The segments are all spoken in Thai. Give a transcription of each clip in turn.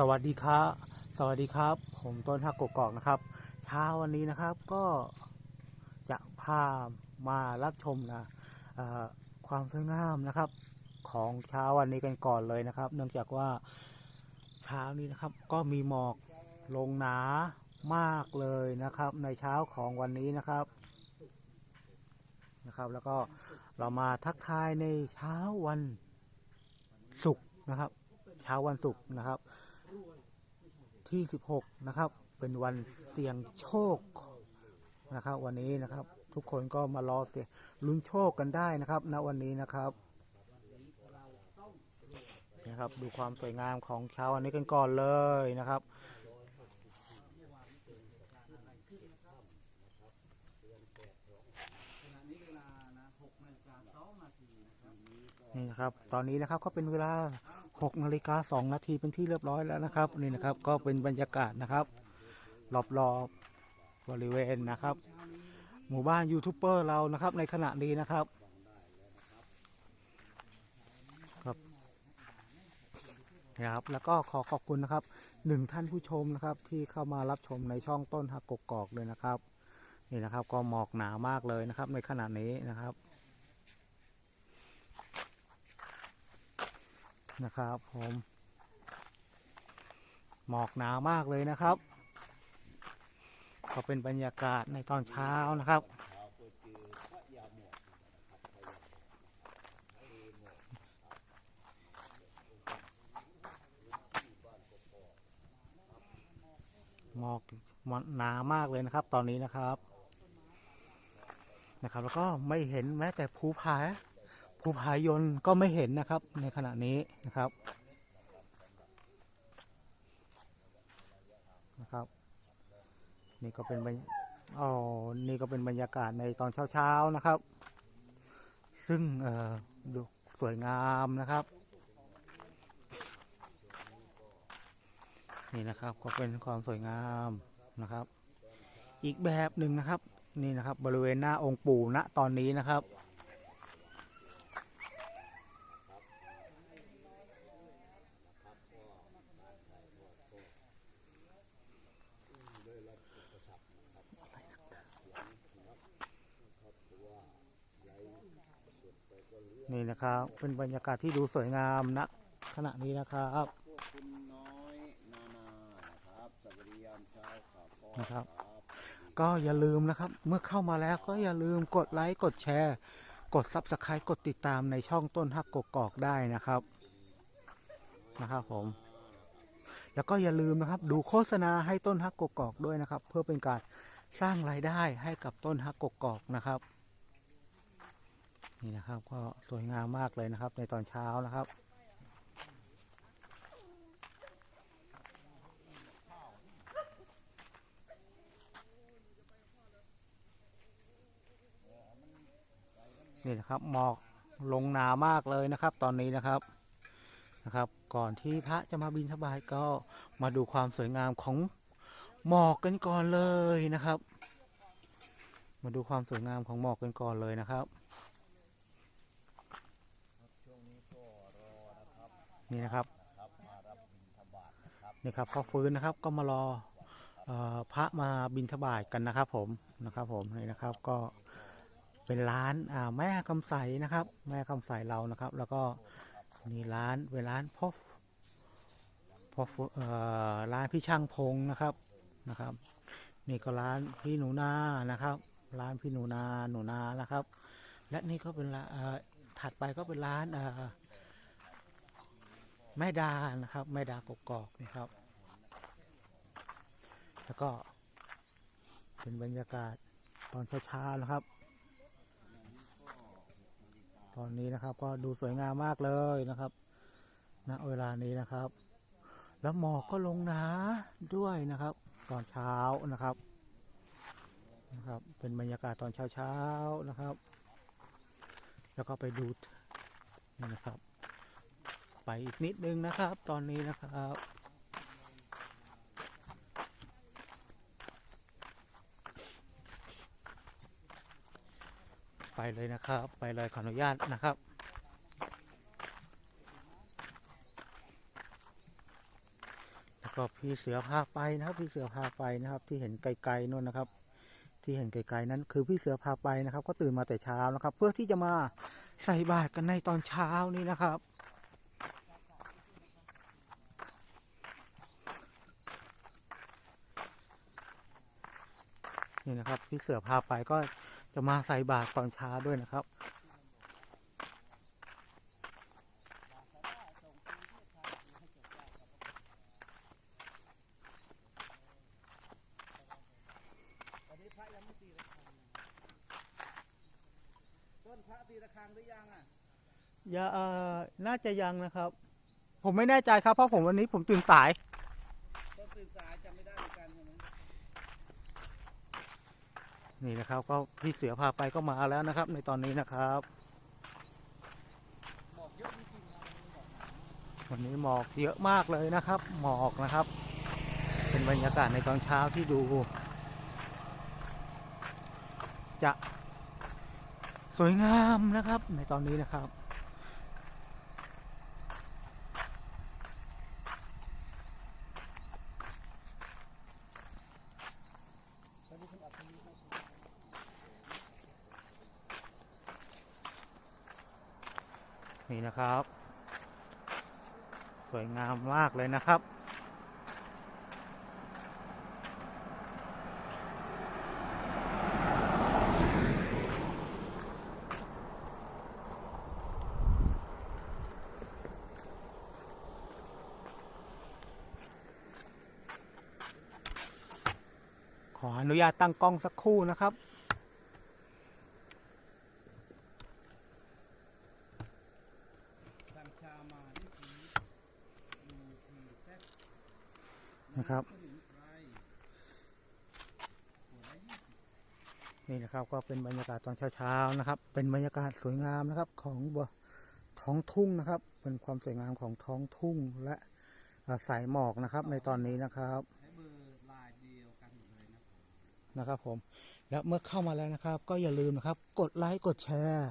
สวัสดีครับสวัสดีครับ ผมต้นฮักกกอกนะครับ เช้าวันนี้นะครับก็จะพามารับชมนะความสวยงามนะครับ ของเช้าวันนี้กันก่อนเลยนะครับ เนื่องจากว่าเช้านี้นะครับ ก็มีหมอกลงหนามากเลยนะครับ ในเช้าของวันนี้นะครับนะครับ แล้วก็เรามาทักทายในเช้าวันศุกร์นะครับ เช้าวันศุกร์นะครับ ที่ 16 นะครับ เป็นวันเสี่ยงโชคนะครับ วันนี้นะครับ ทุกคนก็มารอเสี่ยงลุ้นโชคกันได้นะครับณวันนี้นะครับนะครับ ดูความสวยงามของเช้าวันนี้กันก่อนเลยนะครับนี่นะครับ ตอนนี้นะครับก็เป็นเวลา 6นาฬิกา2นาทีเป็นที่เรียบร้อยแล้วนะครับนี่นะครับก็เป็นบรรยากาศนะครับรอบๆบริเวณนะครับ หมู่บ้านยูทูบเบอร์เรานะครับในขณะนี้นะครับครับนะครับแล้วก็ขอขอบคุณนะครับหนึ่งท่านผู้ชมนะครับที่เข้ามารับชมในช่องต้นหักกกอกเลยนะครับนี่นะครับก็หมอกหนามากเลยนะครับในขณะนี้นะครับ นะครับผมหมอกหนาวมากเลยนะครับ ก็เป็นบรรยากาศในตอนเช้านะครับ หมอกหนามากเลยนะครับ ตอนนี้นะครับนะครับ แล้วก็ไม่เห็นแม้แต่ภูผา ภูผายนก็ไม่เห็นนะครับในขณะนี้นะครับนะครับ นี่ก็เป็นบรรอ๋อนี่ก็เป็นบรรยากาศในตอนเช้าๆนะครับ ซึ่งเออดูสวยงามนะครับ นี่นะครับก็เป็นความสวยงามนะครับ อีกแบบหนึ่งนะครับ นี่นะครับ บริเวณหน้าองค์ปู่ณตอนนี้นะครับ นี่นะครับ เป็นบรรยากาศที่ดูสวยงามณขณะนี้นะครับพวกคุณน้อยนานานะครับสวัสดียามเช้าครับพ่อนะครับครับ ก็อย่าลืมนะครับ เมื่อเข้ามาแล้วก็อย่าลืมกดไลค์กดแชร์ กดซับสไครต์กดติดตามในช่องต้นฮักกกอกได้นะครับนะครับผม แล้วก็อย่าลืมนะครับ ดูโฆษณาให้ต้นฮักกกอกด้วยนะครับ เพื่อเป็นการสร้างรายได้ให้กับต้นฮักกกอกนะครับ นี่นะครับก็สวยงามมากเลยนะครับ ในตอนเช้านะครับนี่นะครับหมอกลงหนามากเลยนะครับ ตอนนี้นะครับนะครับ ก่อนที่พระจะมาบินทบาทก็มาดูความสวยงามของหมอกกันก่อนเลยนะครับ มาดูความสวยงามของหมอกกันก่อนเลยนะครับนี่นะครับนี่ครับพ่อฟื้นนะครับก็มารออพระมาบินทบาทกันนะครับ ผมนะครับผมนี่นะครับก็เป็นร้านแม่คำใสนะครับ แม่คำใสเรานะครับ แล้วก็นี่ร้านเป็นร้านพ่อ พอร้านพี่ช่างพงนะครับนะครับ นี่ก็ร้านพี่หนูนานะครับ ร้านพี่หนูนาหนูนานะครับ และนี่ก็เป็นร้านถัดไปก็เป็นร้านแม่ดานะครับแม่ดากกอกนะครับ แล้วก็เป็นบรรยากาศตอนเช้าๆนะครับ ตอนนี้นะครับก็ดูสวยงามมากเลยนะครับณเวลานี้นะครับ แล้วหมอกก็ลงหนาด้วยนะครับ ตอนเช้านะครับนะครับ เป็นบรรยากาศตอนเช้าๆนะครับ แล้วก็ไปดูนี่นะครับ ไปอีกนิดนึงนะครับ ตอนนี้นะครับไปเลยนะครับ ไปเลยขออนุญาตนะครับ น ก็ พี่เสือพาไปนะครับ พี่เสือพาไปนะครับ ที่เห็นไกลๆนู่นนะครับ ที่เห็นไกลๆนั้น คือพี่เสือพาไปนะครับ ก็ตื่นมาแต่เช้านะครับ เพื่อที่จะมาใส่บาตรกันในตอนเช้านี้นะครับนี่นะครับพี่เสือพาไปก็จะมาใส่บาตรตอนเช้าด้วยนะครับ วันนี้พระยังไม่ตีระฆัง ต้นพระตีระฆังหรือยังอะอย่าเอ่อน่าจะยังนะครับ ผมไม่แน่ใจครับเพราะผมวันนี้ผมตื่นสาย ต้นตื่นสายจำไม่ได้เหมือนกันใช่ไหมนี่นะครับ ก็พี่เสือพาไปก็มาแล้วนะครับ ในตอนนี้นะครับหมอกเยอะจริงๆนะหมอกหนาวันนี้หมอกเยอะมากเลยนะครับ หมอกนะครับ เป็นบรรยากาศในตอนเช้าที่ดู จะ สวยงามนะครับ ในตอนนี้นะครับ นี่นะครับ สวยงามมากเลยนะครับ ออนุญาตตั้งกล้องสักครู่นะครับนะครับ นี่นะครับก็เป็นบรรยากาศตอนเช้าๆนะครับ เป็นบรรยากาศสวยงามนะครับของบัวท้องทุ่งนะครับ เป็นความสวยงามของท้องทุ่งและสายหมอกนะครับ ในตอนนี้นะครับ นะครับผมแล้วเมื่อเข้ามาแล้วนะครับ ก็อย่าลืมนะครับ กดไลค์กดแชร์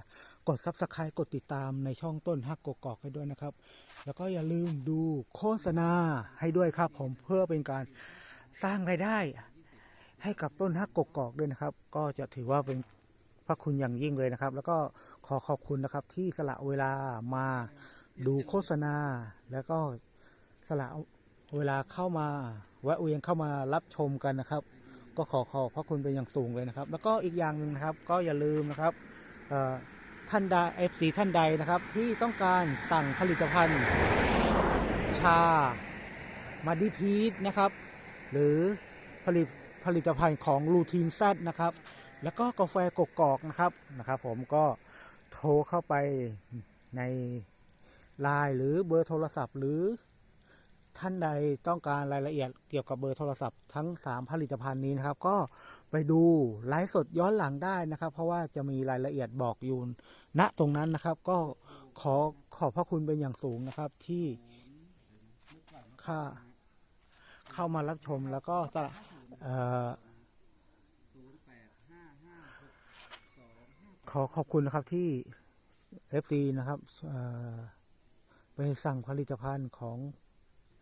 กดซับสไครต์กดติดตามในช่องต้นฮักกกอกให้ด้วยนะครับ แล้วก็อย่าลืมดูโฆษณาให้ด้วยครับ ผมเพื่อเป็นการสร้างรายได้ ให้กับต้นฮักกกอกด้วยนะครับ ก็จะถือว่าเป็นพระคุณอย่างยิ่งเลยนะครับ แล้วก็ขอขอบคุณนะครับที่สละเวลามาดูโฆษณา แล้วก็สละเวลาเข้ามาแวะเวียนเข้ามารับชมกันนะครับ ก็ขอขอบพระคุณเป็นอย่างสูงเลยนะครับ แล้วก็อีกอย่างหนึ่งนะครับ ก็อย่าลืมนะครับท่านใดเอฟซีท่านใดนะครับ ที่ต้องการสั่งผลิตภัณฑ์ ชามาดิพีทนะครับ หรือผลิตผลิตภัณฑ์ของลูทีนแซดนะครับ แล้วก็กาแฟกกอกนะครับนะครับ ผมก็โทรเข้าไปในไลน์หรือเบอร์โทรศัพท์หรือ ท่านใดต้องการรายละเอียดเกี่ยวกับเบอร์โทรศัพท์ทั้ง 3 ผลิตภัณฑ์นี้นะครับ ก็ไปดูไลฟ์สดย้อนหลังได้นะครับ เพราะว่าจะมีรายละเอียดบอกอยู่ณตรงนั้นนะครับ ก็ขอขอบพระคุณเป็นอย่างสูงนะครับที่ค่าเข้ามารับชมแล้วก็สละเออขอขอบคุณนะครับที่ FD นะครับไปสั่งผลิตภัณฑ์ของ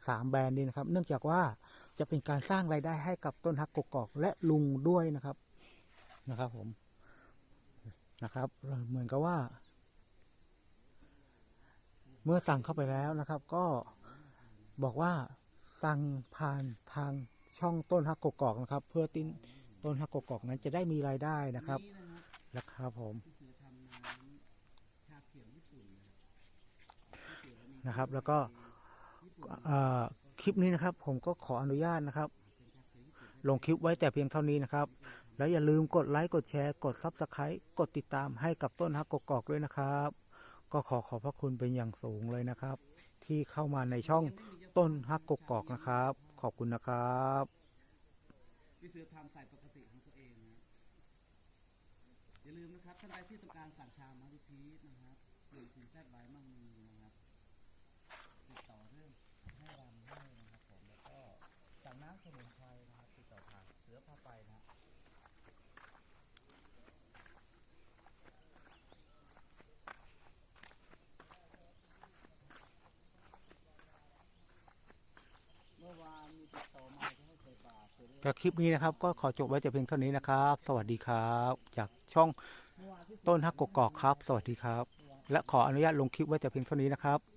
สามแบรนด์นี้นะครับ เนื่องจากว่าจะเป็นการสร้างรายได้ให้กับต้นฮักกกอกและลุงด้วยนะครับนะครับผมนะครับ เหมือนกับว่า เมื่อสั่งเข้าไปแล้วนะครับ ก็บอกว่าสั่งผ่านทางช่องต้นฮักกกอกนะครับ เพื่อติ้นต้นฮักกกอกนั้นจะได้มีรายได้นะครับนะครับผมนะครับ แล้วก็ คลิปนี้นะครับ ผมก็ขออนุญาตนะครับ ลงคลิปไว้แต่เพียงเท่านี้นะครับ แล้วอย่าลืมกดไลค์กดแชร์กดซับสไครต์กดติดตามให้กับต้นฮักกกอกด้วยนะครับ ก็ขอขอบพระคุณเป็นอย่างสูงเลยนะครับ ที่เข้ามาในช่องต้นฮักกกอกนะครับ ขอบคุณนะครับพี่เสือทำใส่ปกติของตัวเองนะอย่าลืมนะครับท่านใดที่ต้องการสั่งชามมาริพีทนะครับหนึ่งถึงแซดไว้มั่งมีนะครับติดต่อเรื่องให้รำให้นะครับผมแล้วก็ สั่งน้ำสมุนไพรนะครับติดต่อทางเสือพาไปนะเมื่อวานติดต่อมาจะให้ใส่บาตรเสร็จแล้วจากคลิปนี้นะครับ ก็ขอจบไว้แต่เพียงเท่านี้นะครับ สวัสดีครับ จากช่องเมื่อวานที่ ต้นฮักกกอกครับ สวัสดีครับ และขออนุญาตลงคลิปไว้แต่เพียงเท่านี้นะครับ